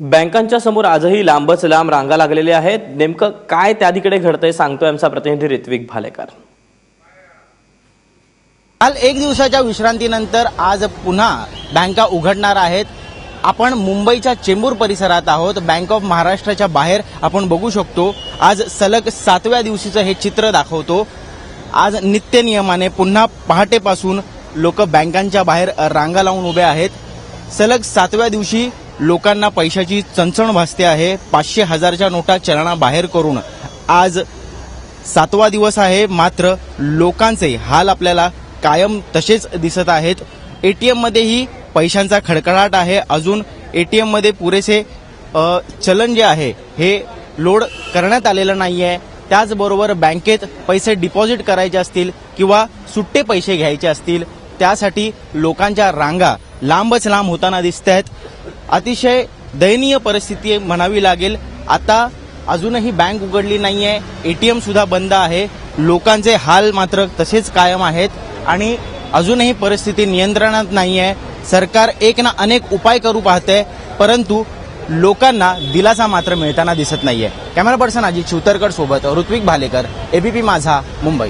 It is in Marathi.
बँकांच्या समोर आजही लांबच लांब रांगा लागलेल्या आहेत. नेमकं काय त्या तिकडे घडतंय सांगतोय आमचा प्रतिनिधी ऋत्विक भालेकर. काल एक दिवसाच्या विश्रांतीनंतर आज पुन्हा बँका उघडणार आहेत. आपण मुंबईच्या चेंबूर परिसरात आहोत. बँक ऑफ महाराष्ट्राच्या बाहेर आपण बघू शकतो. आज सलग सातव्या दिवशीचं हे चित्र दाखवतो. आज नित्य नियमाने पुन्हा पहाटेपासून लोक बँकांच्या बाहेर रांगा लावून उभे आहेत. सलग सातव्या दिवशी लोकांना पैशाची चणचण भासते आहे. पाचशे हजारच्या नोटा चलना बाहेर करून आज सातवा दिवस आहे. मात्र लोकांचे हाल आपल्याला कायम तसेच दिसत आहेत. ए टी एममध्येही पैशांचा खडखडाट आहे. अजून ए टी एममध्ये पुरेसे चलन जे आहे हे लोड करण्यात आलेलं नाही आहे त्याचबरोबर बँकेत पैसे डिपॉझिट करायचे असतील किंवा सुट्टे पैसे घ्यायचे असतील त्यासाठी लोकांच्या रांगा लांबच लांब होताना दिसत आहेत. अतिशय दयनीय परिस्थिती म्हणावी लागेल. आता अजूनही बँक उघडली नाहीये. एटीएम सुद्धा बंद आहे. लोकांचे हाल मात्र तसेच कायम आहेत. आणि अजूनही परिस्थिती नियंत्रणात नाहीये. सरकार एक ना अनेक उपाय करू पाहते. परंतु लोकांना दिलासा मात्र मिळताना दिसत नाहीये. कॅमेरा पर्सन अजित शिवतरकर सोबत ऋत्विक भालेकर एबीपी माझा मुंबई.